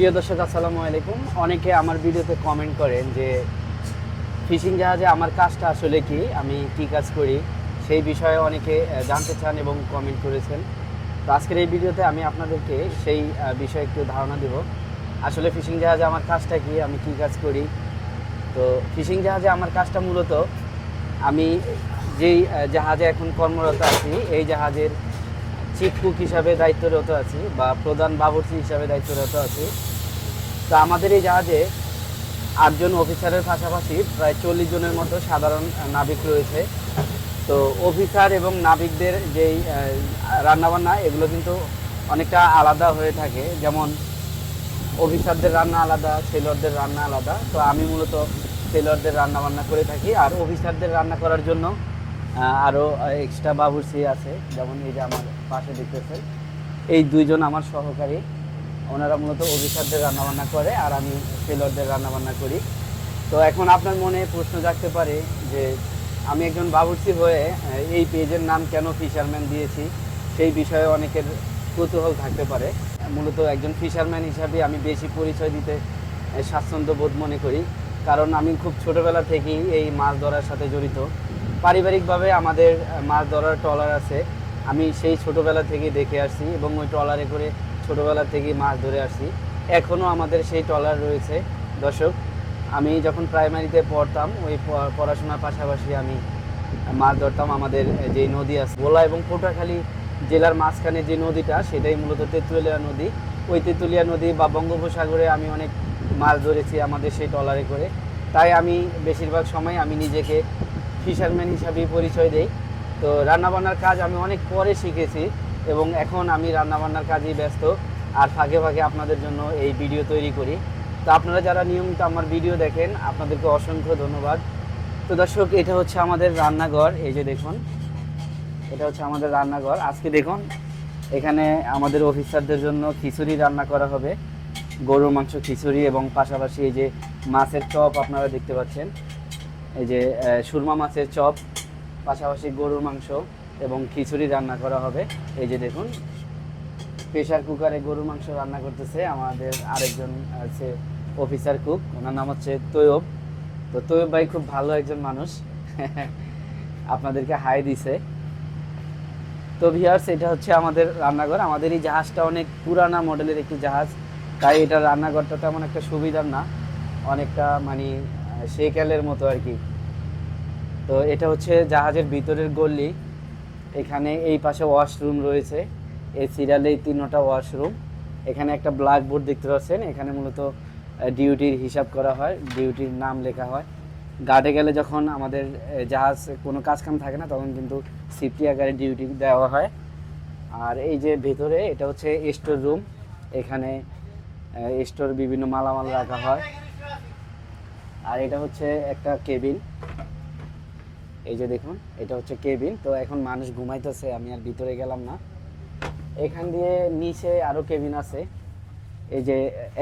প্রিয় দর্শক, আসসালামু আলাইকুম। অনেকে আমার ভিডিওতে কমেন্ট করেন যে, ফিশিং জাহাজে আমার কাজটা আসলে কি? আমি কি কাজ করি? সেই বিষয়ে অনেকে জানতে চান এবং কমেন্ট করেছেন। তো আজকের এই ভিডিওতে আমি আপনাদেরকে সেই বিষয়ে একটু ধারণা দেব। আসলে ফিশিং জাহাজে আমার কাজটা কি? আমি কি কাজ করি? তো ফিশিং জাহাজে আমার কাজটা মূলত, আমি যেই জাহাজে এখন কর্মরত আছি, এই জাহাজের চিফ কুক হিসাবে দায়িত্বরত আছি বা প্রধান বাবুর্চি হিসাবে দায়িত্বরত আছি। তো আমাদের এই জাহাজে আটজন অফিসারের পাশাপাশি প্রায় চল্লিশ জনের মতো সাধারণ নাবিক রয়েছে। তো অফিসার এবং নাবিকদের যেই রান্নাবান্না, এগুলো কিন্তু অনেকটা আলাদা হয়ে থাকে। যেমন অফিসারদের রান্না আলাদা, সেলরদের রান্না আলাদা। তো আমি মূলত সেলরদের রান্না বান্না করে থাকি। আর অফিসারদের রান্না করার জন্য আরও এক্সট্রা বাবুর্চি আছে। যেমন এই যে আমার পাশে দেখতেছেন। এই দুইজন আমার সহকারী। ওনারা মূলত অফিসারদের রান্নাবান্না করে আর আমি সেলরদের রান্নাবান্না করি। তো এখন আপনার মনে প্রশ্ন জাগতে পারে যে আমি একজন বাবুর্চি হয়ে এই পেজের নাম কেন ফিশারম্যান দিয়েছি? সেই বিষয়ে অনেকের কৌতূহল থাকতে পারে। মূলত একজন ফিশারম্যান হিসাবে আমি বেশি পরিচয় দিতে স্বাচ্ছন্দ্য বোধ মনে করি। কারণ আমি খুব ছোটোবেলা থেকেই এই মাছ ধরার সাথে জড়িত। পারিবারিকভাবে আমাদের মাছ ধরার ট্রলার আছে। আমি সেই ছোটোবেলা থেকেই দেখে আসছি এবং ওই ট্রলারে করে ছোটোবেলা থেকেই মাছ ধরে আসছি। এখনও আমাদের সেই ট্রলার রয়েছে। দর্শক, আমি যখন প্রাইমারিতে পড়তাম, ওই পড়াশোনার পাশাপাশি আমি মাছ ধরতাম আমাদের যে নদী আছে, ভোলা এবং পটুয়াখালী জেলার মাঝখানে যে নদীটা, সেটাই মূলত তেঁতুলিয়া নদী। ওই তেঁতুলিয়া নদী বা বঙ্গোপসাগরে আমি অনেক মাছ ধরেছি আমাদের সেই ট্রলারে করে। তাই আমি বেশিরভাগ সময় আমি নিজেকে ফিশারম্যান হিসাবেই পরিচয় দেই। তো রান্নাবান্নার কাজ আমি অনেক পরে শিখেছি। এবং এখন আমি রান্নাবান্নার কাজেই ব্যস্ত আর ফাঁকে ফাঁকে আপনাদের জন্য এই ভিডিও তৈরি করি। তো আপনারা যারা নিয়মিত আমার ভিডিও দেখেন, আপনাদেরকে অসংখ্য ধন্যবাদ। তো দর্শক, এটা হচ্ছে আমাদের রান্নাঘর, এই যে দেখুন। এটা হচ্ছে আমাদের রান্নাঘর। আজকে দেখুন, এখানে আমাদের অফিসারদের জন্য খিচুড়ি রান্না করা হবে। গরুর মাংস খিচুড়ি এবং পাশাপাশি এই যে মাছের চপ আপনারা দেখতে পাচ্ছেন। এই যে সুরমা মাছের চপ, পাশাপাশি গরুর মাংস। এবং খিচুড়ি রান্না করা হবে। এই যে দেখুন প্রেশার কুকারে গরুর মাংস রান্না করতেছে আমাদের আরেকজন আছে অফিসার কুক ওনার নাম হচ্ছে তৈয়ব। তো তৈয়ব ভাই খুব ভালো একজন মানুষ। আপনাদেরকে হাই দিছে। তো ভিয়ার্স এটা হচ্ছে আমাদের রান্নাঘর। আমাদের এই জাহাজটা অনেক পুরানা মডেলের একটি জাহাজ। তাই এটা রান্নাঘরটা তেমন একটা সুবিধার না। অনেকটা মানে সেকেলের মতো আর কি। তো এটা হচ্ছে জাহাজের ভিতরের গল্লি এখানে এই পাশে ওয়াশরুম রয়েছে। এই সিরিয়ালে তিনটা ওয়াশরুম এখানে একটা ব্ল্যাকবোর্ড দেখতে পাচ্ছেন। এখানে মূলত ডিউটির হিসাব করা হয়। ডিউটির নাম লেখা হয়। গার্ডে গেলে যখন আমাদের জাহাজ, কোনো কাজ কাম থাকে না, তখন কিন্তু সিফটি আকারে ডিউটি দেওয়া হয়। আর এই যে ভেতরে, এটা হচ্ছে স্টোর রুম এখানে স্টোর বিভিন্ন মালামাল রাখা হয়। আর এটা হচ্ছে একটা কেবিন এই যে দেখুন, এটা হচ্ছে কেবিন। তো এখন মানুষ ঘুমাইতেছে, আমি আর ভিতরে গেলাম না। এখান দিয়ে নিচে আরও কেবিন আছে। এই যে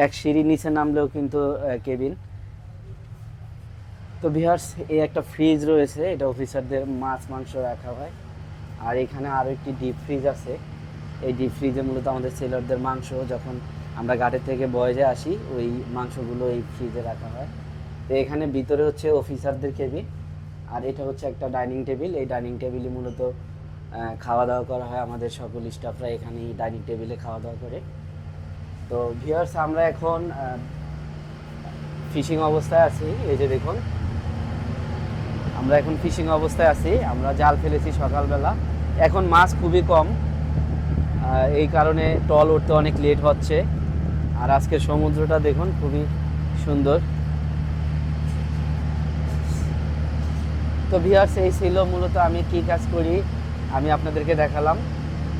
এক সিঁড়ি নিচে নামলেও কিন্তু কেবিন। তো বিহার্স এই একটা ফ্রিজ রয়েছে, এটা অফিসারদের মাছ, মাংস রাখা হয়। আর এখানে আরও একটি ডিপ ফ্রিজ আছে। এই ডিপ ফ্রিজে মূলত আমাদের সেলরদের মাংস, যখন আমরা ঘাটের থেকে বয়েজে আসি, ওই মাংসগুলো এই ফ্রিজে রাখা হয়। তো এখানে ভিতরে হচ্ছে অফিসারদের কেবিন। আর এটা হচ্ছে একটা ডাইনিং টেবিল। এই ডাইনিং টেবিলে মূলত খাওয়া দাওয়া করা হয় আমাদের সকল স্টাফরা এখানে এই ডাইনিং টেবিলে খাওয়া দাওয়া করে। তো ভিউয়ার্স আমরা এখন ফিশিং অবস্থায় আছি। এই যে দেখুন, আমরা এখন ফিশিং অবস্থায় আছি। আমরা জাল ফেলেছি সকালবেলা। এখন মাছ খুবই কম। এই কারণে টল উঠতে অনেক লেট হচ্ছে। আর আজকের সমুদ্রটা দেখুন, খুবই সুন্দর। তো ভিওর্স এই ছিল মূলত আমি কি কাজ করি, আমি আপনাদেরকে দেখালাম।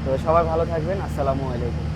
তো সবাই ভালো থাকবেন, আসসালামু আলাইকুম।